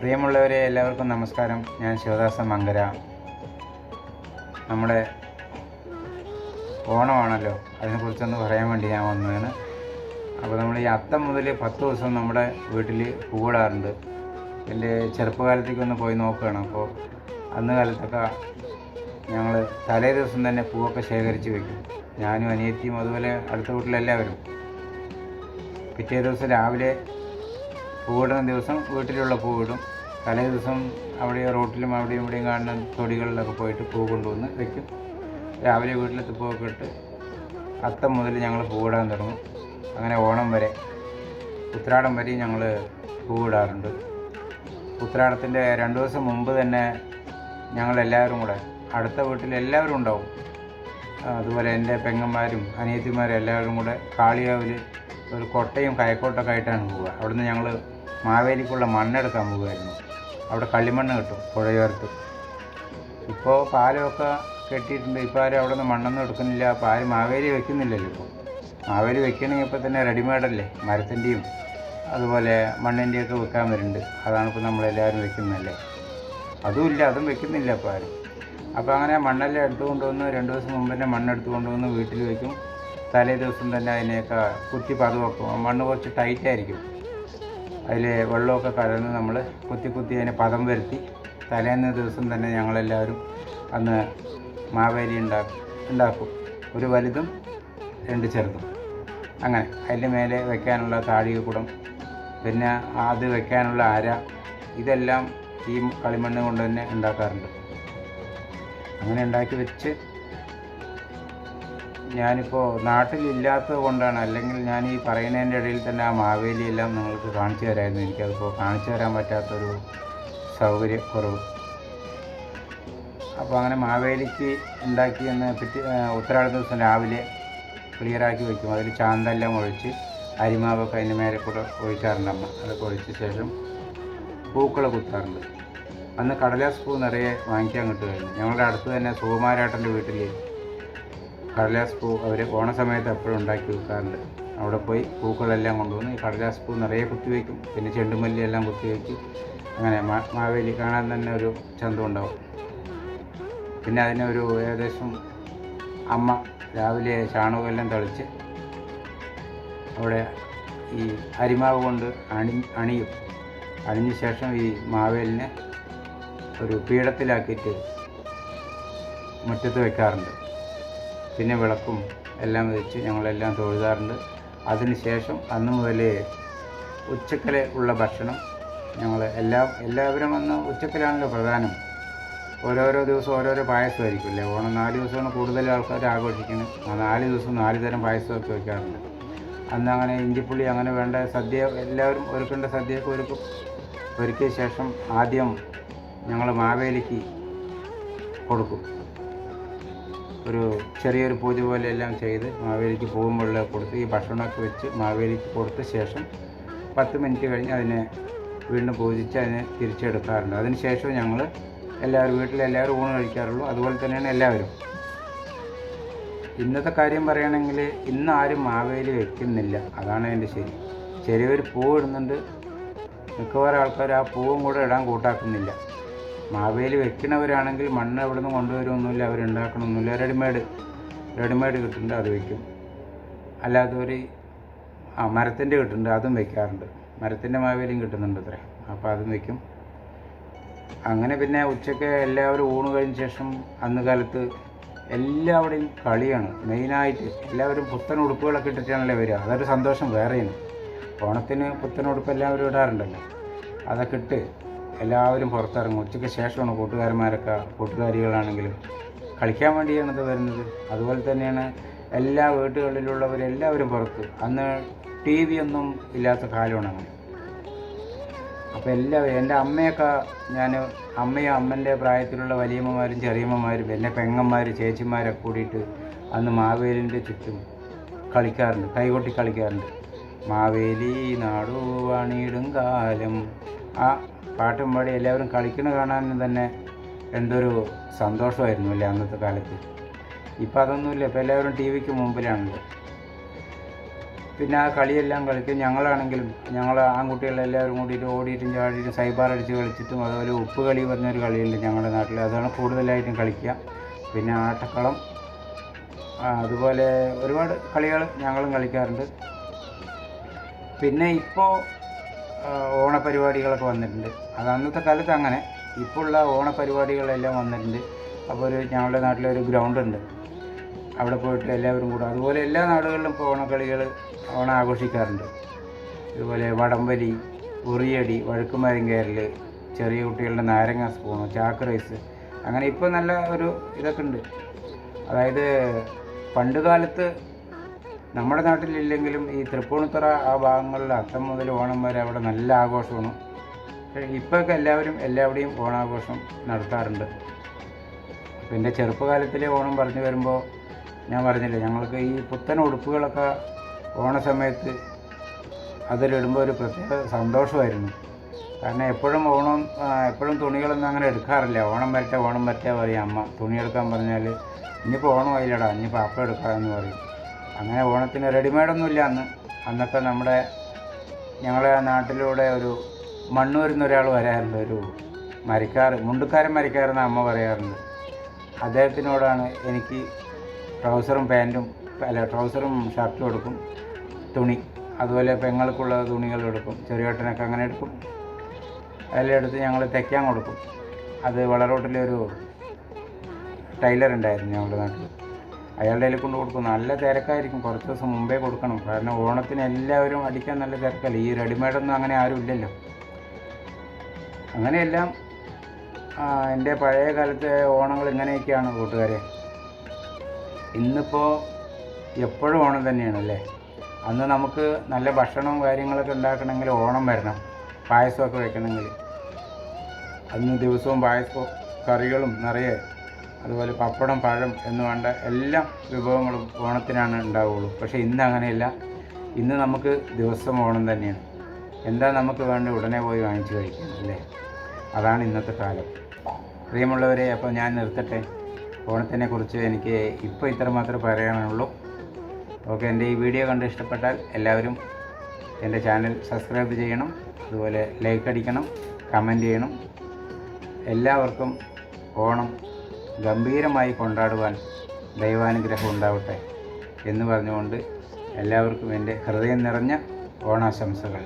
പ്രിയമുള്ളവരെ എല്ലാവർക്കും നമസ്കാരം. ഞാൻ ശിവദാസ മങ്കര. നമ്മുടെ ഓണമാണല്ലോ. അതിനെക്കുറിച്ചൊന്ന് പറയാൻ വേണ്ടി ഞാൻ വന്നതാണ്. അപ്പോൾ നമ്മൾ ഈ അത്തം മുതൽ പത്ത് ദിവസം നമ്മുടെ വീട്ടിൽ പൂവിടാറുണ്ട്. എന്റെ ചെറുപ്പകാലത്തേക്കൊന്ന് പോയി നോക്കുകയാണ്. അപ്പോൾ അന്ന് കാലത്തൊക്കെ ഞങ്ങൾ തലേ ദിവസം തന്നെ പൂവൊക്കെ ശേഖരിച്ച് വെക്കും. ഞാനും അനിയത്തിയും അതുപോലെ അടുത്ത വീട്ടിലെല്ലാവരും. പിറ്റേ ദിവസം രാവിലെ പൂവിടുന്ന ദിവസം വീട്ടിലുള്ള പൂവിടും തലേ ദിവസം അവിടെ റോട്ടിലും അവിടെയും ഇവിടെയും കാണുന്ന തൊടികളിലൊക്കെ പോയിട്ട് പൂ കൊണ്ടുവന്ന് വെക്കും. രാവിലെ വീട്ടിലെത്തി പൂവൊക്കെ ഇട്ട് അത്തം മുതൽ ഞങ്ങൾ പൂവിടാൻ തുടങ്ങും. അങ്ങനെ ഓണം വരെ ഉത്രാടം വരെ ഞങ്ങൾ പൂവിടാറുണ്ട്. ഉത്രാടത്തിന്റെ രണ്ട് ദിവസം മുമ്പ് തന്നെ ഞങ്ങളെല്ലാവരും കൂടെ അടുത്ത വീട്ടിൽ എല്ലാവരും ഉണ്ടാവും. അതുപോലെ എന്റെ പെങ്ങന്മാരും അനിയത്തിമാരും എല്ലാവരും കൂടെ കാളിയാവിൽ ഒരു കൊട്ടയും കയക്കോട്ടൊക്കെ ആയിട്ടാണ് പോവുക. അവിടുന്ന് ഞങ്ങൾ മാവേലിക്കുള്ള മണ്ണെടുക്കാൻ പോവുമായിരുന്നു അവിടെ കളിമണ്ണ് കിട്ടും പുഴയോരത്ത്. ഇപ്പോൾ പാലമൊക്കെ കെട്ടിയിട്ടുണ്ട്. ഇപ്പോൾ ആരും അവിടെ നിന്ന് മണ്ണൊന്നും എടുക്കുന്നില്ല. പാൽ മാവേലി വെക്കുന്നില്ലല്ലോ ഇപ്പോൾ മാവേലി വെക്കണമെങ്കിൽ ഇപ്പോൾ തന്നെ റെഡിമെയ്ഡല്ലേ മരത്തിന്റെയും അതുപോലെ മണ്ണിന്റെയൊക്കെ വെക്കാൻ വരുന്നുണ്ട്. അതാണ് ഇപ്പോൾ നമ്മളെല്ലാവരും വെക്കുന്നതല്ലേ? അതുമില്ല അതും വെക്കുന്നില്ല ഇപ്പോൾ ആരും. അപ്പോൾ അങ്ങനെ മണ്ണെല്ലാം എടുത്തു കൊണ്ടുവന്ന് രണ്ട് ദിവസം മുമ്പ് തന്നെ മണ്ണെടുത്ത് കൊണ്ടുവന്ന് വീട്ടിൽ വെക്കും. തലേ ദിവസം തന്നെ അതിനെയൊക്കെ കുത്തി പതവെക്കും. മണ്ണ് കുറച്ച് ടൈറ്റായിരിക്കും അതിൽ വെള്ളമൊക്കെ കലർന്ന് നമ്മൾ കുത്തി കുത്തി അതിനെ പദം വരുത്തി തലേന്ന ദിവസം തന്നെ ഞങ്ങളെല്ലാവരും അന്ന് മാവേലി ഉണ്ടാക്കും ഉണ്ടാക്കും. ഒരു വലുതും രണ്ട് ചെറുതും. അങ്ങനെ അതിന്റെ മേലെ വെക്കാനുള്ള താഴികക്കുടം പിന്നെ അത് വെക്കാനുള്ള അര ഇതെല്ലാം ഈ കളിമണ്ണ് കൊണ്ട് തന്നെ ഉണ്ടാക്കാറുണ്ട്. അങ്ങനെ ഉണ്ടാക്കി വെച്ച് ഞാനിപ്പോൾ നാട്ടിലില്ലാത്തത് കൊണ്ടാണ്. അല്ലെങ്കിൽ ഞാൻ ഈ പറയുന്നതിന്റെ ഇടയിൽ തന്നെ ആ മാവേലിയെല്ലാം നിങ്ങൾക്ക് കാണിച്ചു തരായിരുന്നു. എനിക്കതിപ്പോൾ കാണിച്ചു തരാൻ പറ്റാത്തൊരു സൗകര്യക്കുറവ്. അപ്പോൾ അങ്ങനെ മാവേലിക്ക് ഉണ്ടാക്കി എന്ന് പിറ്റേ ഉത്തരാഴ്ച ദിവസം രാവിലെ ക്ലിയറാക്കി വയ്ക്കും അതിൽ ചാന്തെല്ലാം ഒഴിച്ച് അരിമാവൊക്കെ അതിന്റെ മേലെ കൂടെ ഒഴിക്കാറുണ്ട് അമ്മ. അതൊക്കെ ഒഴിച്ച ശേഷം പൂക്കൾ കുത്താറുണ്ട്. അന്ന് കടലാസ് പൂ നിറയെ വാങ്ങിക്കാൻ കിട്ടുമായിരുന്നു. ഞങ്ങളുടെ അടുത്ത് തന്നെ സുകുമാരേട്ടന്റെ വീട്ടിൽ കടലാസ് പൂ അവർ ഓണസമയത്ത് എപ്പോഴും ഉണ്ടാക്കി വെക്കാറുണ്ട്. അവിടെ പോയി പൂക്കളെല്ലാം കൊണ്ടുവന്ന് ഈ കടലാസ് പൂ നിറയെ കുത്തിവെക്കും പിന്നെ ചെണ്ടുമല്ലി എല്ലാം കുത്തിവെക്കും അങ്ങനെ മാവേലി കാണാൻ തന്നെ ഒരു ചന്തം ഉണ്ടാവും. പിന്നെ അതിനെ ഒരു ഏകദേശം അമ്മ രാവിലെ ചാണകമെല്ലാം തളിച്ച് അവിടെ ഈ അരിമാവ് കൊണ്ട് അണി അണിയും. അണിഞ്ഞ ശേഷം ഈ മാവേലിനെ ഒരു പീഠത്തിലാക്കിയിട്ട് മുറ്റത്ത് വെക്കാറുണ്ട്. പിന്നെ വിളക്കും എല്ലാം വെച്ച് ഞങ്ങളെല്ലാം തൊഴുതാറുണ്ട്. അതിനുശേഷം അന്ന് മുതൽ ഉച്ചക്കലെ ഉള്ള ഭക്ഷണം ഞങ്ങൾ എല്ലാ എല്ലാവരും അന്ന് ഉച്ചക്കലാണല്ലോ പ്രധാനം. ഓരോരോ ദിവസം ഓരോരോ പായസമായിരിക്കുമല്ലേ? ഓണം നാല് ദിവസമാണ് കൂടുതൽ ആൾക്കാർ ആഘോഷിക്കുന്നത് ആ നാല് ദിവസം നാല് തരം പായസമൊക്കെ വയ്ക്കാറുണ്ട് അന്ന് അങ്ങനെ ഇഞ്ചിപ്പുളി അങ്ങനെ വേണ്ട സദ്യ എല്ലാവരും ഒരുക്കേണ്ട സദ്യയൊക്കെ ഒരുക്കും. ഒരുക്കിയ ശേഷം ആദ്യം ഞങ്ങൾ മാവേലിക്ക് കൊടുക്കും. ഒരു ചെറിയൊരു പൂജ പോലെ എല്ലാം ചെയ്ത് മാവേലിക്ക് പോകുമ്പോഴേ കൊടുത്ത് ഈ ഭക്ഷണമൊക്കെ വെച്ച് മാവേലിക്ക് കൊടുത്ത ശേഷം പത്ത് മിനിറ്റ് കഴിഞ്ഞ് അതിനെ വീണ്ടും പൂജിച്ച് അതിനെ തിരിച്ചെടുക്കാറുണ്ട്. അതിന് ശേഷം ഞങ്ങൾ എല്ലാവരും വീട്ടിലെല്ലാവരും ഊണ് കഴിക്കാറുള്ളൂ. അതുപോലെ തന്നെയാണ് എല്ലാവരും. ഇന്നത്തെ കാര്യം പറയുകയാണെങ്കിൽ ഇന്ന് ആരും മാവേലി വെക്കുന്നില്ല. അതാണ് അതിന്റെ ശരി. ചെറിയൊരു പൂവ് ഇടുന്നുണ്ട്. മിക്കവാറും ആൾക്കാർ ആ പൂവും കൂടെ ഇടാൻ കൂട്ടാക്കുന്നില്ല. മാവേലി വെക്കുന്നവരാണെങ്കിൽ മണ്ണ് എവിടെ നിന്ന് കൊണ്ടുവരുമൊന്നുമില്ല അവരുണ്ടാക്കണമൊന്നുമില്ല റെഡിമെയ്ഡ് റെഡിമെയ്ഡ് കിട്ടുന്നുണ്ട് അത് വെക്കും. അല്ലാത്തവർ ആ മരത്തിന്റെ കിട്ടുന്നുണ്ട് അതും വെക്കാറുണ്ട്. മരത്തിന്റെ മാവേലിയും കിട്ടുന്നുണ്ട് അത്രേ. അപ്പോൾ അതും വയ്ക്കും അങ്ങനെ പിന്നെ ഉച്ചയ്ക്ക് എല്ലാവരും ഊണ് കഴിഞ്ഞ ശേഷം അന്ന് കാലത്ത് എല്ലാവരുടെയും കളിയാണ് മെയിനായിട്ട്. എല്ലാവരും പുത്തൻ ഉടുപ്പുകളൊക്കെ ഇട്ടിട്ടാണല്ലേ വരിക. അതൊരു സന്തോഷം വേറെയാണ്. ഓണത്തിന് പുത്തൻ ഉടുപ്പ് എല്ലാവരും ഇടാറുണ്ടല്ലോ. അതൊക്കെ ഇട്ട് എല്ലാവരും പുറത്തിറങ്ങും. ഉച്ചയ്ക്ക് ശേഷമാണ് കൂട്ടുകാരന്മാരൊക്കെ കൂട്ടുകാരികളാണെങ്കിലും കളിക്കാൻ വേണ്ടിയാണ് ഇത് വരുന്നത്. അതുപോലെ തന്നെയാണ് എല്ലാ വീടുകളിലുള്ളവരെല്ലാവരും പുറത്ത്. അന്ന് ടി വി ഒന്നും ഇല്ലാത്ത കാലമാണ് അങ്ങനെ അപ്പോൾ എല്ലാവരും എന്റെ അമ്മയൊക്കെ ഞാൻ അമ്മയും അമ്മന്റെ പ്രായത്തിലുള്ള വലിയമ്മമാരും ചെറിയമ്മമാരും എന്റെ പെങ്ങന്മാർ ചേച്ചിമാരൊക്കെ കൂടിയിട്ട് അന്ന് മാവേലിന്റെ ചുറ്റും കളിക്കാറുണ്ട്. കൈകൊട്ടി കളിക്കാറുണ്ട്. മാവേലി നാടു പണിയിടും കാലം. ആ പാട്ടും പാടി എല്ലാവരും കളിക്കണ കാണാൻ തന്നെ എന്തൊരു സന്തോഷമായിരുന്നു അല്ലേ അന്നത്തെ കാലത്ത്. ഇപ്പം അതൊന്നുമില്ല ഇപ്പം എല്ലാവരും ടി വിക്ക് മുമ്പിലാണല്ലോ. പിന്നെ ആ കളിയെല്ലാം കളിക്കും. ഞങ്ങളാണെങ്കിലും ഞങ്ങൾ ആൺകുട്ടികളെല്ലാവരും കൂടിയിട്ട് ഓടിയിട്ടും ചാടിയിട്ടും സൈബാർ അടിച്ച് കളിച്ചിട്ടും അതുപോലെ ഉപ്പ് കളി പറഞ്ഞൊരു കളിയുണ്ട് ഞങ്ങളുടെ നാട്ടിൽ. അതാണ് കൂടുതലായിട്ടും കളിക്കുക. പിന്നെ ആട്ടക്കളം അതുപോലെ ഒരുപാട് കളികൾ ഞങ്ങളും കളിക്കാറുണ്ട്. പിന്നെ ഇപ്പോൾ ഓണപരിപാടികളൊക്കെ വന്നിട്ടുണ്ട്. അത് അന്നത്തെ കാലത്ത് അങ്ങനെ. ഇപ്പോൾ ഉള്ള ഓണപരിപാടികളെല്ലാം വന്നിട്ടുണ്ട്. അപ്പോൾ ഒരു ഞങ്ങളുടെ നാട്ടിലൊരു ഗ്രൗണ്ട് ഉണ്ട്. അവിടെ പോയിട്ട് എല്ലാവരും കൂടും അതുപോലെ എല്ലാ നാടുകളിലും ഇപ്പോൾ ഓണക്കളികൾ ഓണം ആഘോഷിക്കാറുണ്ട്. ഇതുപോലെ വടംവലി ഉറിയടി വഴുക്കുമരം കയറൽ ചെറിയ കുട്ടികളുടെ നാരങ്ങ സ്പൂണ് ചാക്ക് റൈസ് അങ്ങനെ ഇപ്പോൾ നല്ല ഒരു ഇതൊക്കെ ഉണ്ട്. അതായത് പണ്ട് കാലത്ത് നമ്മുടെ നാട്ടിലില്ലെങ്കിലും ഈ തൃപ്പൂണിത്തുറ ആ ഭാഗങ്ങളിൽ അത്തം മുതൽ ഓണം വരെ അവിടെ നല്ല ആഘോഷമാണ്. ഇപ്പോഴൊക്കെ എല്ലാവരും എല്ലാവിടെയും ഓണാഘോഷം നടത്താറുണ്ട്. പിന്നെ ചെറുപ്പകാലത്തിലെ ഓണം പറഞ്ഞു വരുമ്പോൾ ഞാൻ പറഞ്ഞില്ലേ ഞങ്ങൾക്ക് ഈ പുത്തൻ ഉടുപ്പുകളൊക്കെ ഓണ സമയത്ത് അതിലിടുമ്പോൾ ഒരു പ്രത്യേക സന്തോഷമായിരുന്നു. കാരണം എപ്പോഴും ഓണം എപ്പോഴും തുണികളൊന്നും അങ്ങനെ എടുക്കാറില്ല. ഓണം വരട്ടെ ഓണം വരട്ടെ പറയും അമ്മ. തുണി എടുക്കാൻ പറഞ്ഞാൽ ഇനിയിപ്പോൾ ഓണം ആയില്ലടാ ഇനിയിപ്പോൾ അപ്പം എടുക്കാമെന്ന് പറയും. അങ്ങനെ ഓണത്തിന് റെഡിമെയ്ഡൊന്നും ഇല്ല അന്ന്. അന്നൊക്കെ നമ്മുടെ ഞങ്ങളെ നാട്ടിലൂടെ ഒരു മണ്ണൂരിൽ നിന്ന് ഒരാൾ വരാറുണ്ട് ഒരു മരിക്കാർ മുണ്ടുക്കാരൻ മരിക്കാറെന്ന് അമ്മ പറയാറുണ്ട്. അദ്ദേഹത്തിനോടാണ് എനിക്ക് ട്രൗസറും പാന്റും അല്ല ട്രൗസറും ഷർട്ടും എടുക്കും തുണി അതുപോലെ പെങ്ങൾക്കുള്ള തുണികൾ എടുക്കും ചെറിയോട്ടനൊക്കെ അങ്ങനെ എടുക്കും. അതെല്ലാം എടുത്ത് ഞങ്ങൾ തയ്ക്കാൻ കൊടുക്കും. അത് വളരോട്ടിലൊരു ടൈലർ ഉണ്ടായിരുന്നു ഞങ്ങളുടെ നാട്ടിൽ. അയാളുടെ കയ്യിൽ കൊണ്ട് കൊടുക്കും. നല്ല തിരക്കായിരിക്കും. കുറച്ച് ദിവസം മുമ്പേ കൊടുക്കണം. കാരണം ഓണത്തിന് എല്ലാവരും അടിക്കാൻ നല്ല തിരക്കല്ല? ഈ റെഡിമെയ്ഡൊന്നും അങ്ങനെ ആരും ഇല്ലല്ലോ. അങ്ങനെയെല്ലാം എന്റെ പഴയ കാലത്തെ ഓണങ്ങൾ ഇങ്ങനെയൊക്കെയാണ് കൂട്ടുകാരെ. ഇന്നിപ്പോൾ എപ്പോഴും ഓണം തന്നെയാണല്ലേ? അന്ന് നമുക്ക് നല്ല ഭക്ഷണവും കാര്യങ്ങളൊക്കെ ഉണ്ടാക്കണമെങ്കിൽ ഓണം വരണം. പായസമൊക്കെ വെക്കണമെങ്കിൽ. അന്ന് ദിവസവും പായസവും കറികളും നിറയെ അതുപോലെ പപ്പടം പഴം എന്ന് വേണ്ട എല്ലാ വിഭവങ്ങളും ഓണത്തിനാണ് ഉണ്ടാവുള്ളൂ. പക്ഷേ ഇന്ന് അങ്ങനെയല്ല. ഇന്ന് നമുക്ക് ദിവസം ഓണം തന്നെയാണ്. എന്താ നമുക്ക് വേണ്ട ഉടനെ പോയി വാങ്ങിച്ചു കഴിക്കണം അല്ലേ? അതാണ് ഇന്നത്തെ കാലം. പ്രിയമുള്ളവരെ അപ്പോൾ ഞാൻ നിർത്തട്ടെ. ഓണത്തിനെ കുറിച്ച് എനിക്ക് ഇപ്പോൾ ഇത്ര മാത്രമേ പറയാനുള്ളൂ. ഓക്കെ എന്റെ ഈ വീഡിയോ കണ്ട് ഇഷ്ടപ്പെട്ടാൽ എല്ലാവരും എന്റെ ചാനൽ സബ്സ്ക്രൈബ് ചെയ്യണം. അതുപോലെ ലൈക്ക് അടിക്കണം കമന്റ് ചെയ്യണം. എല്ലാവർക്കും ഓണം ഗംഭീരമായി കൊണ്ടാടുവാൻ ദൈവാനുഗ്രഹം ഉണ്ടാവട്ടെ എന്ന് പറഞ്ഞുകൊണ്ട് എല്ലാവർക്കും എന്റെ ഹൃദയം നിറഞ്ഞ ഓണാശംസകൾ.